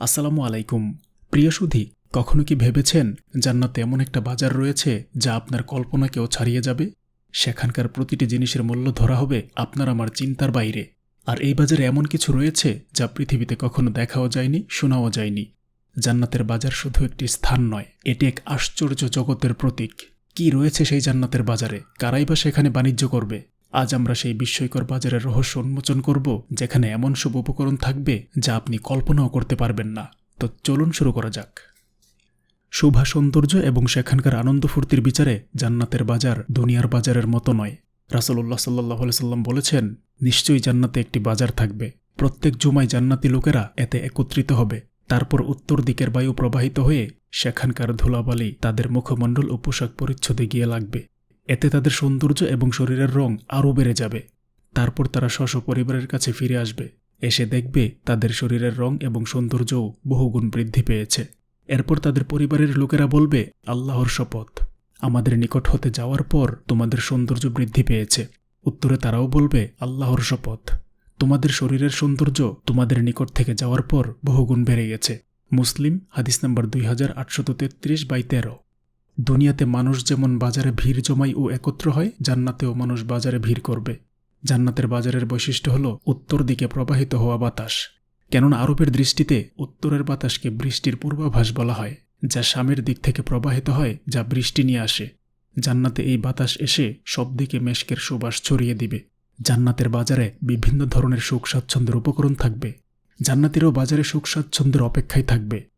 আসসালামু আলাইকুম। প্রিয় সুধী, কখনো কি ভেবেছেন জান্নাতে এমন একটা বাজার রয়েছে যা আপনার কল্পনাকেও ছাড়িয়ে যাবে? সেখানকার প্রতিটি জিনিসের মূল্য ধরা হবে আপনার আমার চিন্তার বাইরে। আর এই বাজারে এমন কিছু রয়েছে যা পৃথিবীতে কখনো দেখাও যায়নি, শোনাও যায়নি। জান্নাতের বাজার শুধু একটি স্থান নয়, এটি এক আশ্চর্য জগতের প্রতীক। কি রয়েছে সেই জান্নাতের বাজারে? কারাই বা সেখানে বাণিজ্য করবে? আজ আমরা সেই বিস্ময়কর বাজারের রহস্য উন্মোচন করব, যেখানে এমন সব উপকরণ থাকবে যা আপনি কল্পনাও করতে পারবেন না। তো চলুন শুরু করা যাক। শুভা সৌন্দর্য এবং সেখানকার আনন্দ ফুর্তির বিচারে জান্নাতের বাজার দুনিয়ার বাজারের মতো নয়। রাসলুল্লাহ সাল্লাহ সাল্লাম বলেছেন, নিশ্চয়ই জান্নাতে একটি বাজার থাকবে। প্রত্যেক জুমায় জান্নাতি লোকেরা এতে একত্রিত হবে। তারপর উত্তর দিকের বায়ু প্রবাহিত হয়ে সেখানকার ধুলাবালি তাদের মুখমণ্ডল ও পোশাক পরিচ্ছদে গিয়ে লাগবে। এতে তাদের সৌন্দর্য এবং শরীরের রং আরও বেড়ে যাবে। তারপর তারা স্ব পরিবারের কাছে ফিরে আসবে। এসে দেখবে তাদের শরীরের রং এবং সৌন্দর্যও বহুগুণ বৃদ্ধি পেয়েছে। এরপর তাদের পরিবারের লোকেরা বলবে, আল্লাহর শপথ। আমাদের নিকট হতে যাওয়ার পর তোমাদের সৌন্দর্য বৃদ্ধি পেয়েছে। উত্তরে তারাও বলবে, আল্লাহর শপথ। তোমাদের শরীরের সৌন্দর্য তোমাদের নিকট থেকে যাওয়ার পর বহুগুণ বেড়ে গেছে। মুসলিম, হাদিস নম্বর দুই হাজার আটশত তেত্রিশ বাই তেরো। দুনিয়াতে মানুষ যেমন বাজারে ভিড় জমাই ও একত্র হয়, জান্নাতেও মানুষ বাজারে ভিড় করবে। জান্নাতের বাজারের বৈশিষ্ট্য হল উত্তর দিকে প্রবাহিত হওয়া বাতাস। কেননা আরবের দৃষ্টিতে উত্তরের বাতাসকে বৃষ্টির পূর্বাভাস বলা হয়, যা স্বামীর দিক থেকে প্রবাহিত হয়, যা বৃষ্টি নিয়ে আসে। জান্নাতে এই বাতাস এসে সব দিকে মেশকের সুবাস ছড়িয়ে দিবে। জান্নাতের বাজারে বিভিন্ন ধরনের সুখ স্বাচ্ছন্দ্যের উপকরণ থাকবে। জান্নাতিরও বাজারে সুখ স্বাচ্ছন্দ্যের অপেক্ষায় থাকবে।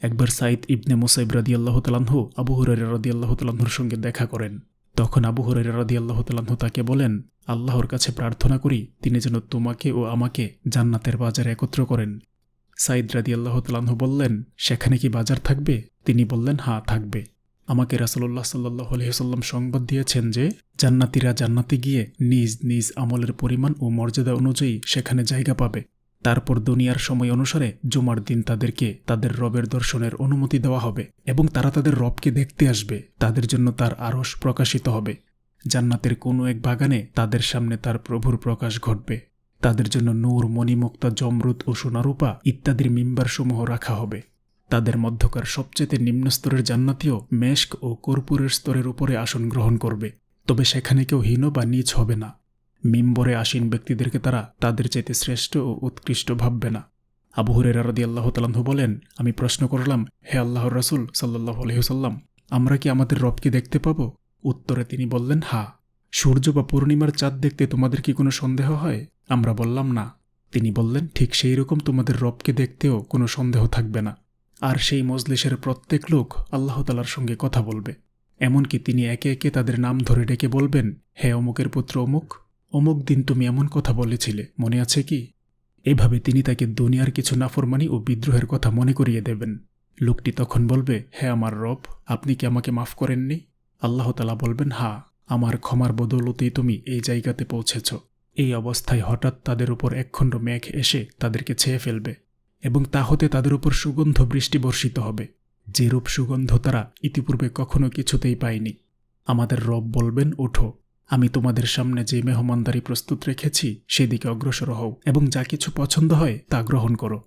একবার সাইদ ইবনে মুসাইব রাদি আল্লাহ তালাহু আবু হুরাইরা রাদি আল্লাহ তালাহুর সঙ্গে দেখা করেন। তখন আবু হুরাইরা রাদি আল্লাহ তালাহু তাকে বলেন, আল্লাহর কাছে প্রার্থনা করি, তিনি যেন তোমাকে ও আমাকে জান্নাতের বাজারে একত্র করেন। সাইদ রাদি আল্লাহ তালাহু বললেন, সেখানে কি বাজার থাকবে? তিনি বললেন হ্যাঁ থাকবে। আমাকে রাসলুল্লাহ সাল্লাহ আলহিহাল্লাম সংবাদ দিয়েছেন যে, জান্নাতিরা জান্নাতে গিয়ে নিজ নিজ আমলের পরিমাণ ও মর্যাদা অনুযায়ী সেখানে জায়গা পাবে। তারপর দুনিয়ার সময় অনুসারে জুমার দিন তাদেরকে তাদের রবের দর্শনের অনুমতি দেওয়া হবে এবং তারা তাদের রবকে দেখতে আসবে, তাদের জন্য তার আরস প্রকাশিত হবে। জান্নাতের কোনো এক বাগানে তাদের সামনে তার প্রভুর প্রকাশ ঘটবে। তাদের জন্য নূর, মণিমুক্তা জমরুদ ও সোনারূপা ইত্যাদির মিম্বারসমূহ রাখা হবে। তাদের মধ্যকার সবচেয়ে নিম্নস্তরের জান্নাতীয় মেশক ও কর্পূরের স্তরের উপরে আসন গ্রহণ করবে। তবে সেখানে কেউ হীন বা নিচ হবে না। মিম্বরে আসীন ব্যক্তিদেরকে তারা তাদের চাইতে শ্রেষ্ঠ ও উৎকৃষ্ট ভাববে না। আবু হুরেরা রদি আল্লাহ তালাহু বলেন, আমি প্রশ্ন করলাম, হে আল্লাহর রাসুল সাল্লাহ আলহিহসাল্লাম আমরা কি আমাদের রবকে দেখতে পাব? উত্তরে তিনি বললেন, হা, সূর্য বা পূর্ণিমার চাঁদ দেখতে তোমাদের কি কোনো সন্দেহ হয়? আমরা বললাম, না। তিনি বললেন, ঠিক সেই রকম তোমাদের রবকে দেখতেও কোনো সন্দেহ থাকবে না। আর সেই মজলিসের প্রত্যেক লোক আল্লাহ তালার সঙ্গে কথা বলবে। এমনকি তিনি একে একে তাদের নাম ধরে ডেকে বলবেন, হে অমুকের পুত্র অমুক অমুক দিন তুমি এমন কথা বলেছিলে, মনে আছে কি? এভাবে তিনি তাকে দুনিয়ার কিছু নাফরমানি ও বিদ্রোহের কথা মনে করিয়ে দেবেন। লোকটি তখন বলবে, হে আমার রব, আপনি কি আমাকে মাফ করেননি? আল্লাহ তালা বলবেন, হা, আমার ক্ষমার বদৌলতেই তুমি এই জায়গাতে পৌঁছেছ। এই অবস্থায় হঠাৎ তাদের উপর একখণ্ড মেঘ এসে তাদেরকে ছেয়ে ফেলবে এবং তা হতে তাদের উপর সুগন্ধ বৃষ্টি বর্ষিত হবে। যেরূপ সুগন্ধ তারা ইতিপূর্বে কখনো কিছুতেই পায়নি। আমাদের রব বলবেন, ওঠো। আমি তোমাদের সামনে যে মেহমানদারি প্রস্তুত রেখেছি, সেদিকে অগ্রসর হও এবং যা কিছু পছন্দ হয়, তা গ্রহণ করো।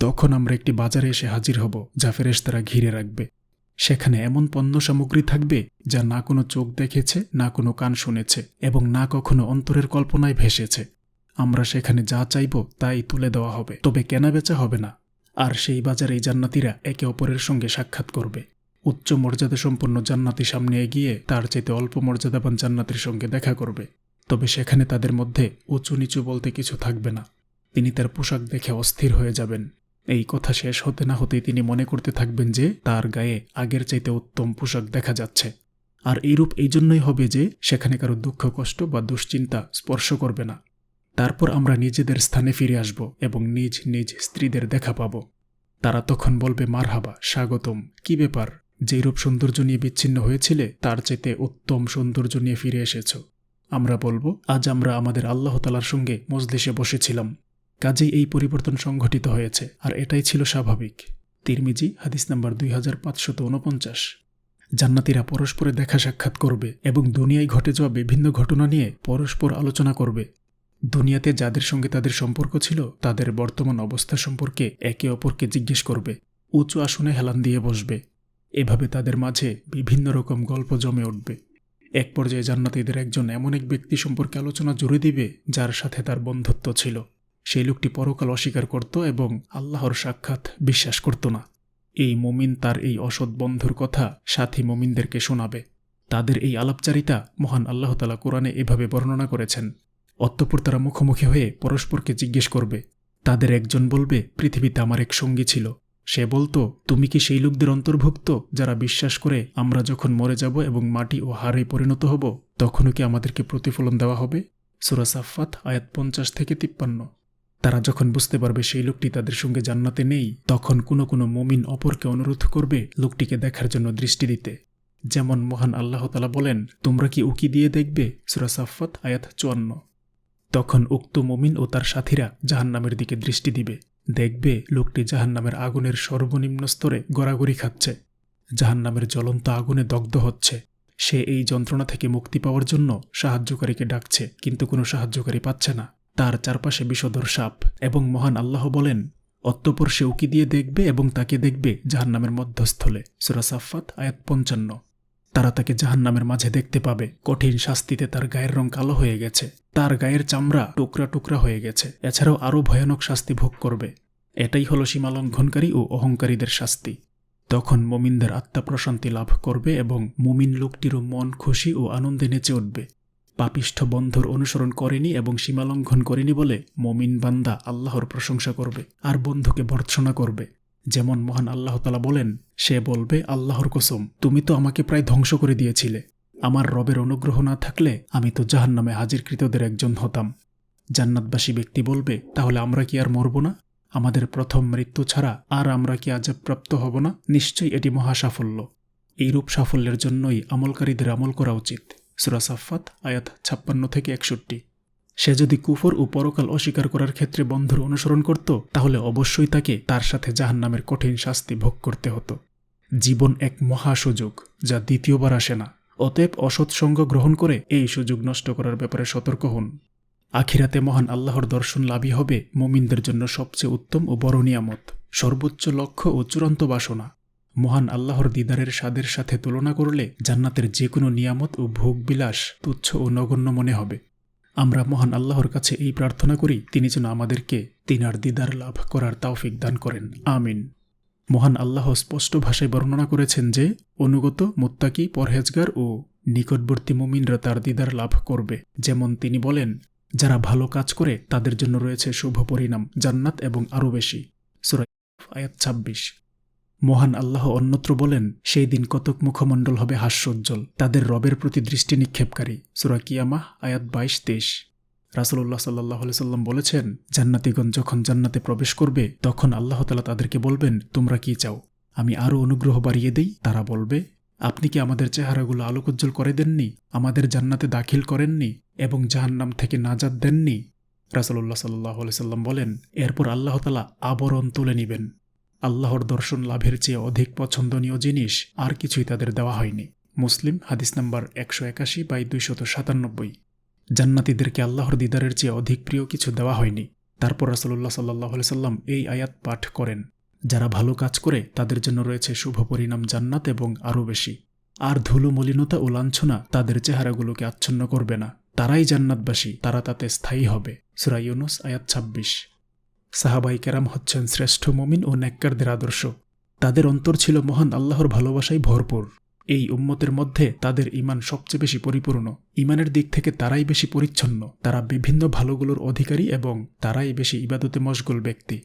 তখন আমরা একটি বাজারে এসে হাজির হব, যা ফেরেস তারা ঘিরে রাখবে। সেখানে এমন পণ্য সামগ্রী থাকবে, যা না কোনো চোখ দেখেছে, না কোনো কান শুনেছে এবং না কখনো অন্তরের কল্পনায় ভেসেছে। আমরা সেখানে যা চাইব, তাই তুলে দেওয়া হবে, তবে কেনাবেচা হবে না। আর সেই বাজারে জান্নাতিরা একে অপরের সঙ্গে সাক্ষাৎ করবে। উচ্চ মর্যাদা সম্পন্ন জান্নাতি সামনে এগিয়ে তার চাইতে অল্প মর্যাদাবান জান্নাতির সঙ্গে দেখা করবে। তবে সেখানে তাদের মধ্যে উঁচু নিচু বলতে কিছু থাকবে না। তিনি তার পোশাক দেখে অস্থির হয়ে যাবেন। এই কথা শেষ হতে না হতেই তিনি মনে করতে থাকবেন যে তার গায়ে আগের চাইতে উত্তম পোশাক দেখা যাচ্ছে। আর এইরূপ এই জন্যই হবে যে সেখানে কারও দুঃখ, কষ্ট বা দুশ্চিন্তা স্পর্শ করবে না। তারপর আমরা নিজেদের স্থানে ফিরে আসব এবং নিজ নিজ স্ত্রীদের দেখা পাব। তারা তখন বলবে, মারহাবা, স্বাগতম, কি ব্যাপার? যেই রূপ সৌন্দর্য নিয়ে বিচ্ছিন্ন হয়েছিলে, তার চেতে উত্তম সৌন্দর্য নিয়ে ফিরে এসেছ। আমরা বলব, আজ আমরা আমাদের আল্লাহ তালার সঙ্গে মজলিসে বসেছিলাম। কাজেই এই পরিবর্তন সংঘটিত হয়েছে, আর এটাই ছিল স্বাভাবিক। তিরমিজি, হাদিস নাম্বার দুই হাজার পাঁচশত উনপঞ্চাশ। জান্নাতিরা পরস্পরে দেখা সাক্ষাৎ করবে এবং দুনিয়ায় ঘটে যাওয়া বিভিন্ন ঘটনা নিয়ে পরস্পর আলোচনা করবে। দুনিয়াতে যাদের সঙ্গে তাদের সম্পর্ক ছিল, তাদের বর্তমান অবস্থা সম্পর্কে একে অপরকে জিজ্ঞেস করবে। উঁচু আসনে হেলান দিয়ে বসবে। এভাবে তাদের মাঝে বিভিন্ন রকম গল্প জমে উঠবে। এক পর্যায়ে জান্নাতীদের একজন এমন এক ব্যক্তি সম্পর্কে আলোচনা জুড়ে দিবে, যার সাথে তার বন্ধুত্ব ছিল। সেই লোকটি পরকাল অস্বীকার করত এবং আল্লাহর সাক্ষাৎ বিশ্বাস করত না। এই মমিন তার এই অসৎ বন্ধুর কথা সাথী মুমিনদেরকে শোনাবে। তাদের এই আলাপচারিতা মহান আল্লাহ তালা কোরআনে এভাবে বর্ণনা করেছেন। অতঃপর তারা মুখোমুখি হয়ে পরস্পরকে জিজ্ঞেস করবে। তাদের একজন বলবে, পৃথিবীতে আমার এক সঙ্গী ছিল। সে বলতো, তুমি কি সেই লোকদের অন্তর্ভুক্ত যারা বিশ্বাস করে আমরা যখন মরে যাব এবং মাটি ও হারে পরিণত হব, তখনও কি আমাদেরকে প্রতিফলন দেওয়া হবে? সুরা সাফাত আয়াত পঞ্চাশ থেকে তিপ্পান্ন। তারা যখন বুঝতে পারবে সেই লোকটি তাদের সঙ্গে জান্নাতে নেই, তখন কোনো কোনো মমিন অপরকে অনুরোধ করবে লোকটিকে দেখার জন্য দৃষ্টি দিতে। যেমন মহান আল্লাহ তালা বলেন, তোমরা কি উকি দিয়ে দেখবে? সুরা সাফাত আয়াত চুয়ান্ন। তখন উক্ত মমিন ও তার সাথীরা জাহান্নামের দিকে দৃষ্টি দিবে। দেখবে লোকটি জাহান্নামের আগুনের সর্বনিম্ন স্তরে গড়াগড়ি খাচ্ছে। জাহান্নামের জ্বলন্ত আগুনে দগ্ধ হচ্ছে। সে এই যন্ত্রণা থেকে মুক্তি পাওয়ার জন্য সাহায্যকারীকে ডাকছে, কিন্তু কোনো সাহায্যকারী পাচ্ছে না। তার চারপাশে বিষধর সাপ এবং মহান আল্লাহ বলেন, অতঃপর সে উকি দিয়ে দেখবে এবং তাকে দেখবে জাহান্নামের মধ্যস্থলে। সুরা সাফাত আয়াত পঞ্চান্ন। তারা তাকে জাহান্নামের মাঝে দেখতে পাবে। কঠিন শাস্তিতে তার গায়ের রং কালো হয়ে গেছে। তার গায়ের চামড়া টুকরা টুকরা হয়ে গেছে। এছাড়াও আরও ভয়ানক শাস্তি ভোগ করবে। এটাই হলো সীমালঙ্ঘনকারী ও অহংকারীদের শাস্তি। তখন মুমিনদের আত্মা প্রশান্তি লাভ করবে এবং মুমিন লোকটিরও মন খুশি ও আনন্দে নেচে উঠবে। পাপিষ্ঠ বন্ধুর অনুসরণ করেনি এবং সীমালঙ্ঘন করেনি বলে মমিন বান্দা আল্লাহর প্রশংসা করবে আর বন্ধুকে ভর্ৎসনা করবে। যেমন মহান আল্লাহ তালা বলেন, সে বলবে, আল্লাহর কসম, তুমি তো আমাকে প্রায় ধ্বংস করে দিয়েছিলে। আমার রবের অনুগ্রহ না থাকলে আমি তো জাহান নামে হাজিরকৃতদের একজন হতাম। জান্নাতবাসী ব্যক্তি বলবে, তাহলে আমরা কি আর মরব না? আমাদের প্রথম মৃত্যু ছাড়া আর আমরা কি আজবপ্রাপ্ত হব না? নিশ্চয়ই এটি মহা সাফল্য এইরূপ সাফল্যের জন্যই আমলকারীদের আমল করা উচিত। সুরা সাফাত আয়াত ছাপ্পান্ন থেকে একষট্টি। সে যদি কুফর ও পরকাল অস্বীকার করার ক্ষেত্রে বন্ধুর অনুসরণ করত, তাহলে অবশ্যই তাকে তার সাথে জাহান নামের কঠিন শাস্তি ভোগ করতে হতো। জীবন এক মহা সুযোগ, যা দ্বিতীয়বার আসে না। অতএব অসৎসঙ্গ গ্রহণ করে এই সুযোগ নষ্ট করার ব্যাপারে সতর্ক হন। আখিরাতে মহান আল্লাহর দর্শন লাভই হবে মোমিনদের জন্য সবচেয়ে উত্তম ও বড় নিয়ামত। সর্বোচ্চ লক্ষ্য ও চূড়ান্ত বাসনা। মহান আল্লাহর দিদারের স্বাদের সাথে তুলনা করলে জান্নাতের যে কোনো নিয়ামত ও ভোগবিলাস তুচ্ছ ও নগণ্য মনে হবে। আমরা মহান আল্লাহর কাছে এই প্রার্থনা করি, তিনি যেন আমাদেরকে তিনার দিদার লাভ করার তাওফিক দান করেন। আমিন। মহান আল্লাহ স্পষ্ট ভাষায় বর্ণনা করেছেন যে, অনুগত, মোত্তাকি, পরহেজগার ও নিকটবর্তী মুমিনরা তার দিদার লাভ করবে। যেমন তিনি বলেন, যারা ভালো কাজ করে, তাদের জন্য রয়েছে শুভ পরিণাম, জান্নাত এবং আরও বেশি। সুরাই আয়াত ছাব্বিশ। মহান আল্লাহ অন্যত্র বলেন, সেই দিন কতক মুখমণ্ডল হবে হাস্যোজ্জ্বল, তাদের রবের প্রতি দৃষ্টি নিক্ষেপকারী। সুরা কিয়ামাহ, আয়াত বাইশ, তেইশ। রাসুল্লাহ সাল্লাহ সাল্লাম বলেছেন, জান্নাতিগণ যখন জান্নাতে প্রবেশ করবে, তখন আল্লাহ তালা তাদেরকে বলবেন, তোমরা কি চাও? আমি আরও অনুগ্রহ বাড়িয়ে দেই। তারা বলবে, আপনি কি আমাদের চেহারাগুলো আলোকোজ্জ্বল করে দেননি? আমাদের জান্নাতে দাখিল করেননি এবং জাহান্নাম থেকে নাজাদ দেননি? রাসুল্লাহ সাল্লাহ সাল্লাম বলেন, এরপর আল্লাহতালা আবরণ তুলে নিবেন। আল্লাহর দর্শন লাভের চেয়ে অধিক পছন্দনীয় জিনিস আর কিছুই তাদের দেওয়া হয়নি। মুসলিম, হাদিস নাম্বার একশো একাশি বাই দুইশত সাতানব্বই। জান্নাতিদেরকে আল্লাহর দিদারের চেয়ে অধিক প্রিয় কিছু দেওয়া হয়নি। তারপর রাসলুল্লাহ সাল্লাহ সাল্লাম এই আয়াত পাঠ করেন, যারা ভালো কাজ করে, তাদের জন্য রয়েছে শুভ পরিণাম জান্নাত এবং আরও বেশি। আর ধুলো, মলিনতা ও লাঞ্ছনা তাদের চেহারাগুলোকে আচ্ছন্ন করবে না। তারাই জান্নাতবাসী, তারা তাতে স্থায়ী হবে। সুরাইউনুস আয়াত ছাব্বিশ। সাহাবাই কেরাম হচ্ছেন শ্রেষ্ঠ মমিন ও ন্যাক্কারদের আদর্শ। তাদের অন্তর ছিল মহান আল্লাহর ভালোবাসায় ভরপুর। এই উম্মতের মধ্যে তাদের ইমান সবচেয়ে বেশি পরিপূর্ণ। ইমানের দিক থেকে তারাই বেশি পরিচ্ছন্ন। তারা বিভিন্ন ভালোগুলোর অধিকারী এবং তারাই বেশি ইবাদতে মশগুল ব্যক্তি।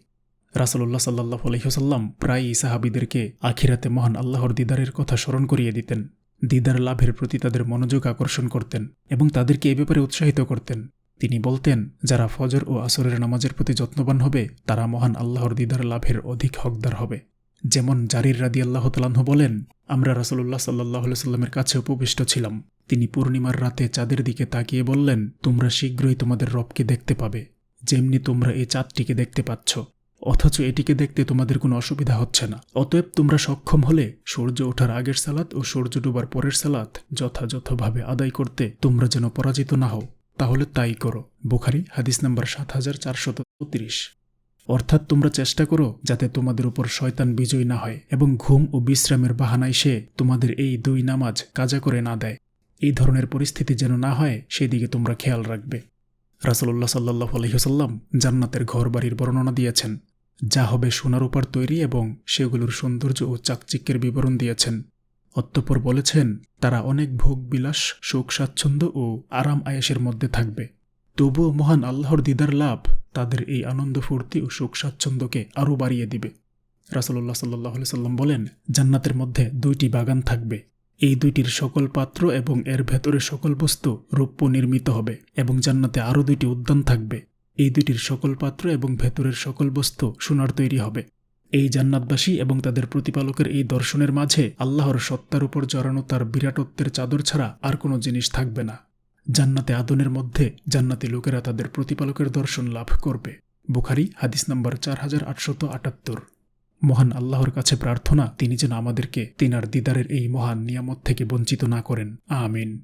রাসলুল্লাহ সাল্লাহ আলহিহসাল্লাম প্রায়ই সাহাবিদেরকে আখিরাতে মহান আল্লাহর দিদারের কথা স্মরণ করিয়ে দিতেন। দিদার লাভের প্রতি তাদের মনোযোগ আকর্ষণ করতেন এবং তাদেরকে এ ব্যাপারে উৎসাহিত করতেন। তিনি বলতেন, যারা ফজর ও আসরের নামাজের প্রতি যত্নবান হবে, তারা মহান আল্লাহর দিদার লাভের অধিক হকদার হবে। যেমন জারির রাদি আল্লাহ তালাহ বলেন, আমরা রাসলুল্লাহ সাল্লাহ সাল্লামের কাছে উপবিষ্ট ছিলাম। তিনি পূর্ণিমার রাতে চাঁদের দিকে তাকিয়ে বললেন, তোমরা শীঘ্রই তোমাদের রবকে দেখতে পাবে। যেমনি তোমরা এই চাঁদটিকে দেখতে পাচ্ছ, অথচ এটিকে দেখতে তোমাদের কোনো অসুবিধা হচ্ছে না। অতএব তোমরা সক্ষম হলে সূর্য ওঠার আগের সালাত ও সূর্য ডুবার পরের সালাত যথাযথভাবে আদায় করতে তোমরা যেন পরাজিত না হও। তাহলে তাই করো। বুখারি, হাদিস নাম্বার সাত হাজার চারশত চৌত্রিশ অর্থাৎ তোমরা চেষ্টা করো যাতে তোমাদের উপর শয়তান বিজয় না হয় এবং ঘুম ও বিশ্রামের বাহানায় সে তোমাদের এই দুই নামাজ কাজা করে না দেয়। এই ধরনের পরিস্থিতি যেন না হয়, সেদিকে তোমরা খেয়াল রাখবে। রাসুল্লাহ সাল্লাহ আলহিহসাল্লাম জান্নাতের ঘর বাড়ির বর্ণনা দিয়েছেন। যা হবে সোনার উপর তৈরি এবং সেগুলোর সৌন্দর্য ও চাকচিক্যের বিবরণ দিয়েছেন। অতঃপর বলেছেন, তারা অনেক ভোগ বিলাস সুখ স্বাচ্ছন্দ্য ও আরাম আয়েসের মধ্যে থাকবে। তবুও মহান আল্লাহর দিদার লাভ তাদের এই আনন্দ, ফুর্তি ও সুখ স্বাচ্ছন্দ্যকে আরও বাড়িয়ে দিবে। রাসুল্লাহ সাল্লাহ সাল্লাম বলেন, জান্নাতের মধ্যে দুইটি বাগান থাকবে। এই দুইটির সকল পাত্র এবং এর ভেতরে সকল বস্তু রৌপ্য নির্মিত হবে এবং জান্নাতে আরও দুইটি উদ্যান থাকবে। এই দুইটির সকল পাত্র এবং ভেতরের সকল বস্তু সোনার তৈরি হবে। এই জান্নাতবাসী এবং তাদের প্রতিপালকের এই দর্শনের মাঝে আল্লাহর সত্তার উপর জড়ানো তার বিরাটত্বের চাদর ছাড়া আর কোনো জিনিস থাকবে না। জান্নাতে আদনের মধ্যে জান্নাতি লোকেরা তাদের প্রতিপালকের দর্শন লাভ করবে। বুখারি, হাদিস নাম্বার চার হাজার আটশত আটাত্তর। মহান আল্লাহর কাছে প্রার্থনা, তিনি যেন আমাদেরকে তিনার দিদারের এই মহান নিয়ামত থেকে বঞ্চিত না করেন। আমিন।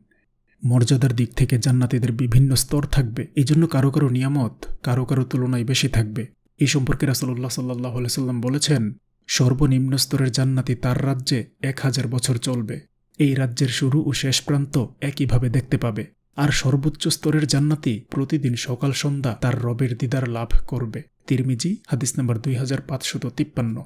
মর্যাদার দিক থেকে জান্নাতিদের বিভিন্ন স্তর থাকবে। এই জন্য কারও কারও নিয়ামত, কারও কারও তুলনায় বেশি থাকবে। এই সম্পর্কে রাসলুল্লাহ সাল্লাহ সাল্লাম বলেছেন, সর্বনিম্ন স্তরের জান্নাতি তার রাজ্যে এক হাজার বছর চলবে। এই রাজ্যের শুরু ও শেষ প্রান্ত একইভাবে দেখতে পাবে। আর সর্বোচ্চ স্তরের জান্নাতি প্রতিদিন সকাল সন্ধ্যা তার রবের দিদার লাভ করবে। তিরমিজি, হাদিস নম্বর দুই হাজার পাঁচশত তিপ্পান্ন।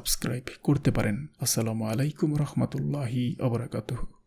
সাবস্ক্রাইব করতে পারেন। আসসালামু আলাইকুম রহমতুল্লাহি আবরাকাতুহ